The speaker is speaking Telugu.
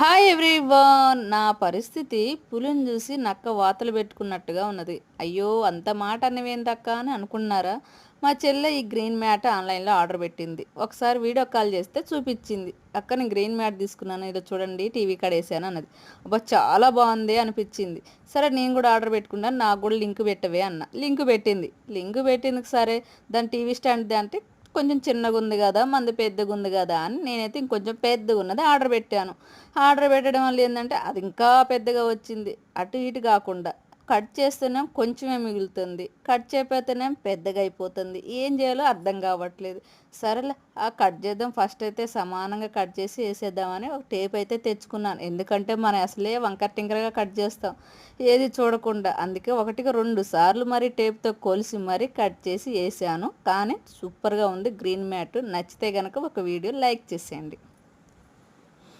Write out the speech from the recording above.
Hi everyone. నా పరిస్థితి పులిని చూసి నక్క వాతలు పెట్టుకున్నట్టుగా ఉన్నది. అయ్యో అంత మాట అనేవేందక్క అని అనుకున్నారా? మా చెల్లె ఈ గ్రీన్ మ్యాట్ ఆన్లైన్లో ఆర్డర్ పెట్టింది. ఒకసారి వీడియో కాల్ చేస్తే చూపించింది. అక్క నేను గ్రీన్ మ్యాట్ తీసుకున్నాను. ఇదో చూడండి టీవీ కడేసాను అన్నది. అబ్బా చాలా బాగుంది అనిపించింది. సరే నేను కూడా ఆర్డర్ పెట్టుకున్నాను నాకు కూడా లింక్ పెట్టవే అన్న. లింక్ పెట్టింది. లింక్ పెట్టింది సరే దాని టీవీ స్టాండ్ అంటే కొంచెం చిన్నగా ఉంది కదా మంది పెద్దగా ఉంది కదా అని నేనైతే ఇంకొంచెం పెద్దగా ఉన్నది ఆర్డర్ పెట్టాను. ఆర్డర్ పెట్టడం వల్ల ఏంటంటే అది ఇంకా పెద్దగా వచ్చింది. అటు ఇటు కాకుండా కట్ చేస్తేనే కొంచెమే మిగులుతుంది. కట్ చేయకపోతేనే పెద్దగా అయిపోతుంది. ఏం చేయాలో అర్థం కావట్లేదు. సరేలే ఆ కట్ చేద్దాం. ఫస్ట్ అయితే సమానంగా కట్ చేసి వేసేద్దామని ఒక టేప్ అయితే తెచ్చుకున్నాను. ఎందుకంటే మనం అసలే వంకర టింకరగా కట్ చేస్తాం. ఏది చూడకుండా. అందుకే ఒకటికి రెండు సార్లు మరి టేప్తో కొలిసి మరి కట్ చేసి వేసాను. కానీ సూపర్గా ఉంది. Green matte. నచ్చితే కనుక ఒక వీడియో లైక్ చేసేయండి.